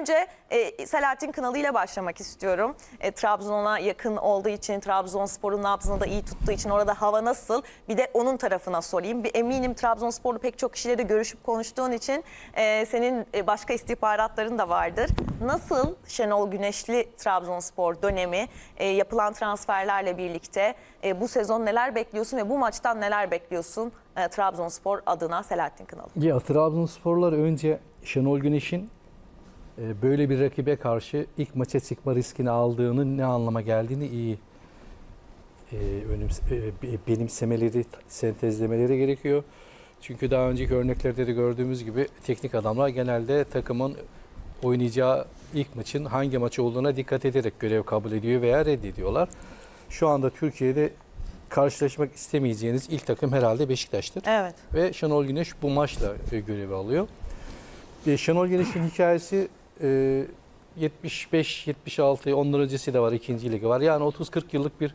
Önce e, Selahattin Kınalı ile başlamak istiyorum. E, Trabzon'a yakın olduğu için, Trabzonspor'un nabzını da iyi tuttuğu için orada hava nasıl? Bir de onun tarafına sorayım. Bir eminim Trabzonspor'lu pek çok kişiyle de görüşüp konuştuğun için e, senin e, başka istihbaratların da vardır. Nasıl Şenol Güneşli Trabzonspor dönemi e, yapılan transferlerle birlikte e, bu sezon neler bekliyorsun ve bu maçtan neler bekliyorsun e, Trabzonspor adına Selahattin Kınalı? Ya Trabzonsporlar önce Şenol Güneş'in böyle bir rakibe karşı ilk maça çıkma riskini aldığını ne anlama geldiğini iyi e, önümse- e, benimsemeleri, sentezlemeleri gerekiyor. Çünkü daha önceki örneklerde de gördüğümüz gibi teknik adamlar genelde takımın oynayacağı ilk maçın hangi maç olduğuna dikkat ederek görev kabul ediyor veya reddediyorlar. Şu anda Türkiye'de karşılaşmak istemeyeceğiniz ilk takım herhalde Beşiktaş'tır. Evet. Ve Şenol Güneş bu maçla e, görevi alıyor. E, Şenol Güneş'in hikayesi e, 75-76 ondan öncesi de var ikinci ligi var. Yani 30-40 yıllık bir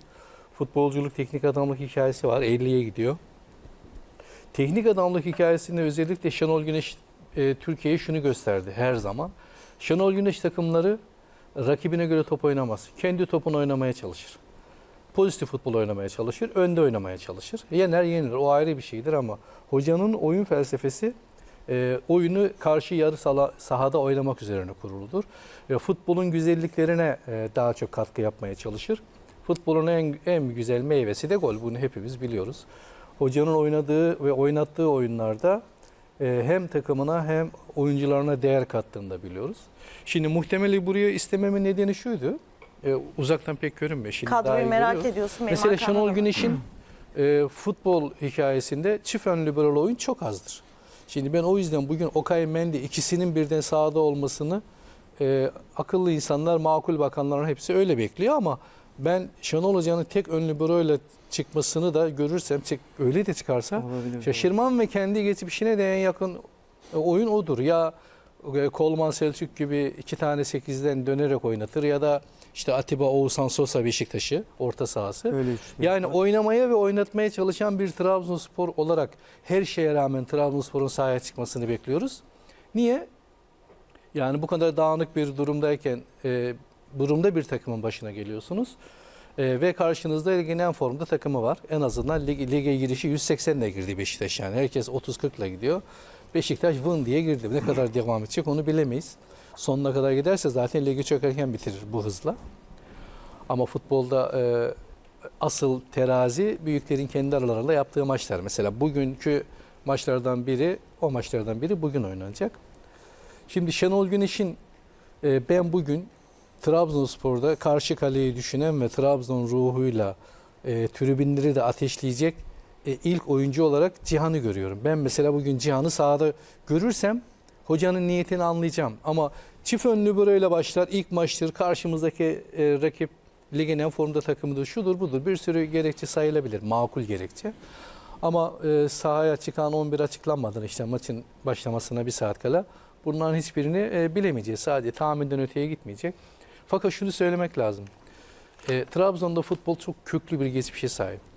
futbolculuk teknik adamlık hikayesi var. 50'ye gidiyor. Teknik adamlık hikayesinde özellikle Şenol Güneş e, Türkiye'ye şunu gösterdi her zaman. Şenol Güneş takımları rakibine göre top oynamaz. Kendi topunu oynamaya çalışır. Pozitif futbol oynamaya çalışır, önde oynamaya çalışır. Yener yenilir o ayrı bir şeydir ama hocanın oyun felsefesi e, oyunu karşı yarı sala- sahada oynamak üzerine kuruludur. Ve futbolun güzelliklerine e, daha çok katkı yapmaya çalışır. Futbolun en, en güzel meyvesi de gol. Bunu hepimiz biliyoruz. Hocanın oynadığı ve oynattığı oyunlarda e, hem takımına hem oyuncularına değer kattığını da biliyoruz. Şimdi muhtemeli buraya istememin nedeni şuydu. E, uzaktan pek görünmüyor. Şimdi daha Kadroyu iyi merak görüyoruz. ediyorsun. Mesela Şenol. Güneş'in e, futbol hikayesinde çift ön liberal oyun çok azdır. Şimdi ben o yüzden bugün Okay Mendy ikisinin birden sahada olmasını e, akıllı insanlar, makul bakanların hepsi öyle bekliyor ama ben Şenol Hoca'nın tek ön libero ile çıkmasını da görürsem çık, öyle de çıkarsa Olabilir. şaşırmam ve kendi geçmişine de en yakın oyun odur. Ya Kolman Selçuk gibi iki tane sekizden dönerek oynatır ya da işte Atiba Oğuzhan Sosa Beşiktaş'ı orta sahası. Öyle üçlü. Yani oynamaya ve oynatmaya çalışan bir Trabzonspor olarak her şeye rağmen Trabzonspor'un sahaya çıkmasını bekliyoruz. Niye? Yani bu kadar dağınık bir durumdayken e, durumda bir takımın başına geliyorsunuz. E, ve karşınızda ligin en formda takımı var. En azından lig, lige girişi 180 ile girdi Beşiktaş yani. Herkes 30-40 ile gidiyor. Beşiktaş vın diye girdi. Ne kadar devam edecek onu bilemeyiz. Sonuna kadar giderse zaten ligi çok erken bitirir bu hızla. Ama futbolda e, asıl terazi büyüklerin kendi aralarında yaptığı maçlar. Mesela bugünkü maçlardan biri, o maçlardan biri bugün oynanacak. Şimdi Şenol Güneş'in e, ben bugün Trabzonspor'da karşı kaleyi düşünen ve Trabzon ruhuyla e, tribünleri de ateşleyecek e, ilk oyuncu olarak Cihan'ı görüyorum. Ben mesela bugün Cihan'ı sahada görürsem hocanın niyetini anlayacağım. Ama çift önlü böyle başlar. İlk maçtır. Karşımızdaki e, rakip ligin en formda takımıdır. Şudur budur. Bir sürü gerekçe sayılabilir. Makul gerekçe. Ama e, sahaya çıkan 11 açıklanmadan işte maçın başlamasına bir saat kala bunların hiçbirini e, bilemeyeceğiz. Sadece tahminden öteye gitmeyecek. Fakat şunu söylemek lazım. E, Trabzon'da futbol çok köklü bir geçmişe sahip.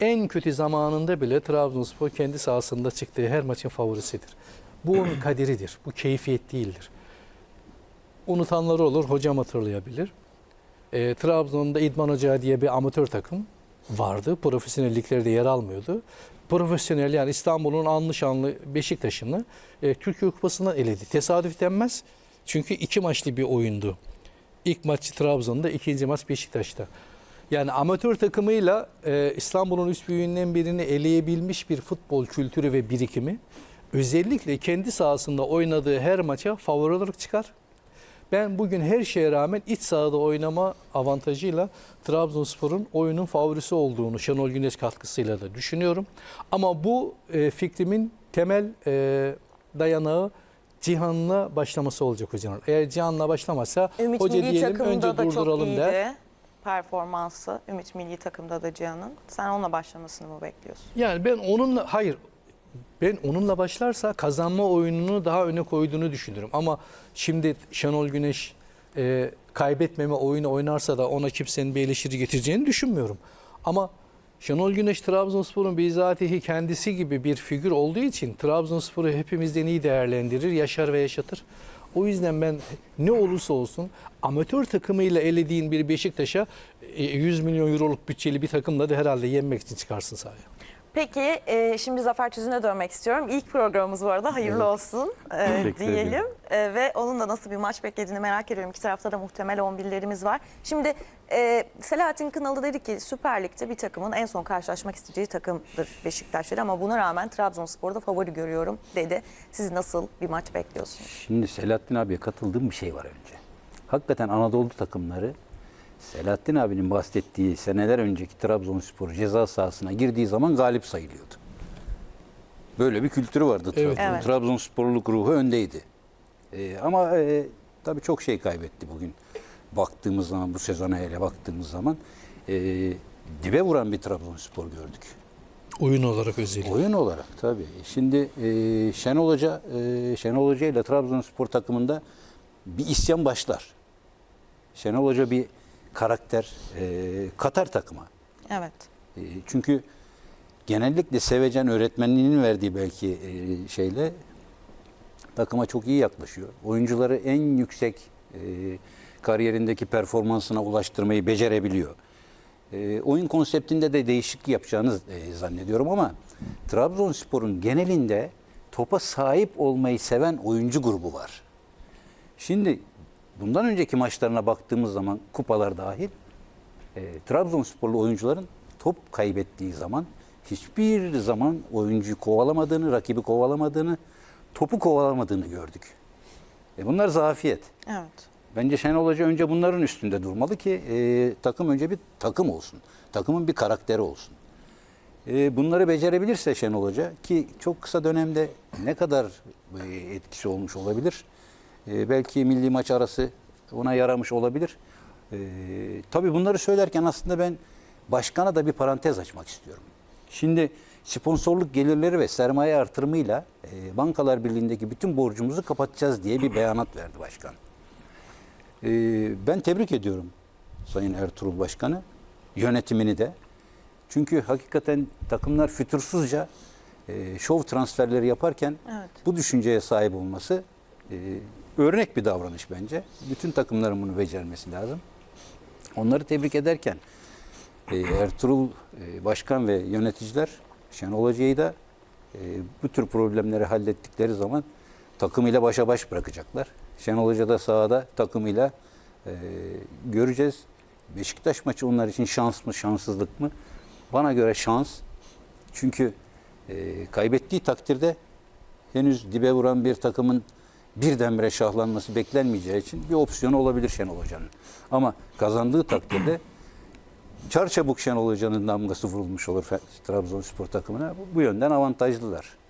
En kötü zamanında bile Trabzonspor kendi sahasında çıktığı her maçın favorisidir. Bu onun kaderidir. Bu keyfiyet değildir. Unutanları olur, hocam hatırlayabilir. E, Trabzon'da İdman Ocağı diye bir amatör takım vardı. Profesyonel liglerde yer almıyordu. Profesyonel yani İstanbul'un anlı şanlı Beşiktaş'ını e, Türkiye Kupası'ndan eledi. Tesadüf denmez. Çünkü iki maçlı bir oyundu. İlk maç Trabzon'da, ikinci maç Beşiktaş'ta. Yani amatör takımıyla e, İstanbul'un üst büyüğünden birini eleyebilmiş bir futbol kültürü ve birikimi özellikle kendi sahasında oynadığı her maça favori olarak çıkar. Ben bugün her şeye rağmen iç sahada oynama avantajıyla Trabzonspor'un oyunun favorisi olduğunu Şenol Güneş katkısıyla da düşünüyorum. Ama bu e, fikrimin temel e, dayanağı Cihan'la başlaması olacak hocanın. Eğer Cihan'la başlamazsa Ümit hoca Milli diyelim önce durduralım der. Performansı. Ümit Milli takımda da Cihan'ın. Sen onunla başlamasını mı bekliyorsun? Yani ben onunla hayır ben onunla başlarsa kazanma oyununu daha öne koyduğunu düşünürüm. Ama şimdi Şenol Güneş e, kaybetmeme oyunu oynarsa da ona kimsenin bir eleştiri getireceğini düşünmüyorum. Ama Şenol Güneş Trabzonspor'un bizatihi kendisi gibi bir figür olduğu için Trabzonspor'u hepimizden iyi değerlendirir, yaşar ve yaşatır. O yüzden ben ne olursa olsun amatör takımıyla elediğin bir Beşiktaş'a e, 100 milyon euroluk bütçeli bir takımla da herhalde yenmek için çıkarsın sahaya. Peki e, şimdi Zafer Tüzün'e dönmek istiyorum. İlk programımız bu arada hayırlı olsun e, diyelim. E, ve onun da nasıl bir maç beklediğini merak ediyorum. İki tarafta da muhtemel 11'lerimiz var. Şimdi e, Selahattin Kınalı dedi ki Süper Lig'de bir takımın en son karşılaşmak isteyeceği takımdır Beşiktaş dedi. Ama buna rağmen Trabzonspor'da favori görüyorum dedi. Siz nasıl bir maç bekliyorsunuz? Şimdi Selahattin abiye katıldığım bir şey var önce. Hakikaten Anadolu takımları Selahattin abinin bahsettiği seneler önceki Trabzonspor ceza sahasına girdiği zaman galip sayılıyordu. Böyle bir kültürü vardı. Evet. Trabzon. Evet. Trabzonsporluk ruhu öndeydi. Ee, ama e, tabii çok şey kaybetti bugün. Baktığımız zaman bu sezona hele baktığımız zaman e, dibe vuran bir Trabzonspor gördük. Oyun olarak özellikle. Oyun olarak tabii. Şimdi e, Şenol Hoca, e, Şenol Hoca ile Trabzonspor takımında bir isyan başlar. Şenol Hoca bir karakter e, katar takıma. Evet. E, çünkü genellikle Sevecen öğretmenliğinin verdiği belki e, şeyle takıma çok iyi yaklaşıyor. Oyuncuları en yüksek e, kariyerindeki performansına ulaştırmayı becerebiliyor. E, oyun konseptinde de değişiklik yapacağını e, zannediyorum ama Trabzonspor'un genelinde topa sahip olmayı seven oyuncu grubu var. Şimdi bundan önceki maçlarına baktığımız zaman kupalar dahil e, Trabzonsporlu oyuncuların top kaybettiği zaman hiçbir zaman oyuncuyu kovalamadığını, rakibi kovalamadığını, topu kovalamadığını gördük. E bunlar zafiyet. Evet. Bence Şenol Hoca önce bunların üstünde durmalı ki e, takım önce bir takım olsun. Takımın bir karakteri olsun. E, bunları becerebilirse Şenol Hoca ki çok kısa dönemde ne kadar e, etkisi olmuş olabilir. E, belki milli maç arası ona yaramış olabilir. E, tabii bunları söylerken aslında ben başkana da bir parantez açmak istiyorum. Şimdi sponsorluk gelirleri ve sermaye artırımıyla e, Bankalar Birliği'ndeki bütün borcumuzu kapatacağız diye bir beyanat verdi başkan. Ee, ben tebrik ediyorum Sayın Ertuğrul Başkan'ı, yönetimini de. Çünkü hakikaten takımlar fütursuzca e, şov transferleri yaparken Evet. bu düşünceye sahip olması e, örnek bir davranış bence. Bütün takımların bunu becermesi lazım. Onları tebrik ederken e, Ertuğrul e, Başkan ve yöneticiler Şenol Hoca'yı da e, bu tür problemleri hallettikleri zaman takımıyla başa baş bırakacaklar. Şenol Hoca da sahada takımıyla göreceğiz. Beşiktaş maçı onlar için şans mı şanssızlık mı? Bana göre şans. Çünkü kaybettiği takdirde henüz dibe vuran bir takımın birdenbire şahlanması beklenmeyeceği için bir opsiyon olabilir Şenol Hoca'nın. Ama kazandığı takdirde çarçabuk Şenol Hoca'nın damgası vurulmuş olur Trabzonspor takımına. Bu, bu yönden avantajlılar.